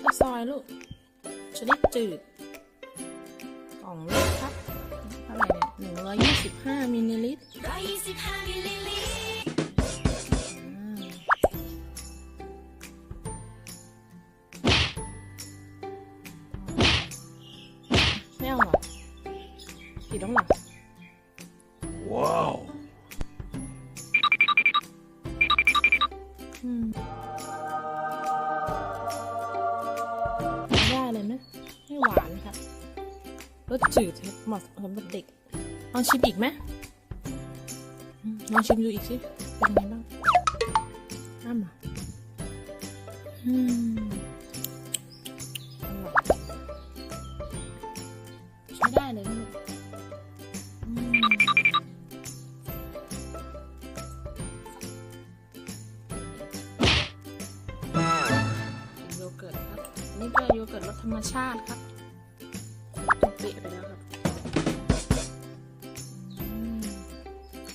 กตาซอยลูก ชนิดจืด กล่องเล็กครับเท่าไหร่เนี่ยหนึ่งร้อยยี่สิบห้ามิลลิลิตร125มิลลิลิตรไม่เอาหรอผิดแล้วเหรอ รสจืดเหมาะสำหรับเด็กลองชิมอีกไหมลองชิมดูอีกสิ เป็นไงบ้างอ้ำอะอืมใช้ได้เลยลูกโยเกิร์ตครับนนี้ก็โยเกิร์ตรสธรรมชาติครับ เปะไปแล้วครับ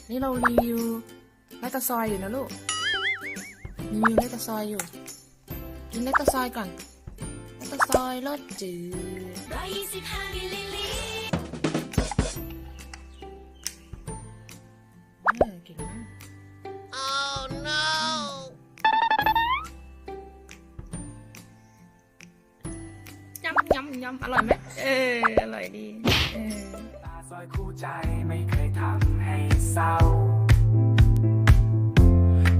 นี่เรารีวิวแลคตาซอยอยู่นะลูกรีวิวแลคตาซอยอยู่ กินแลคตาซอยก่อนแลคตาซอยรสจืดำยำยำอร่อยไหมเอออร่อยดีเออซอยคู่ใจไม่เคยทำให้เศร้า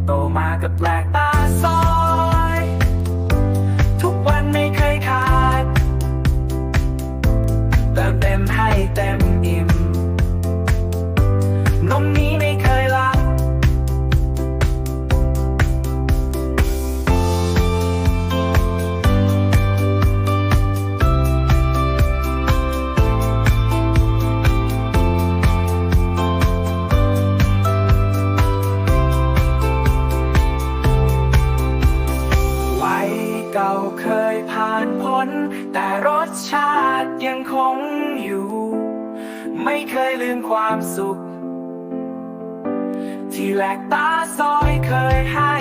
โตมากับแปลกตาซอน แต่รสชาติยังคงอยู่ ไม่เคยลืมความสุข ที่แหลกตาซอยเคยให้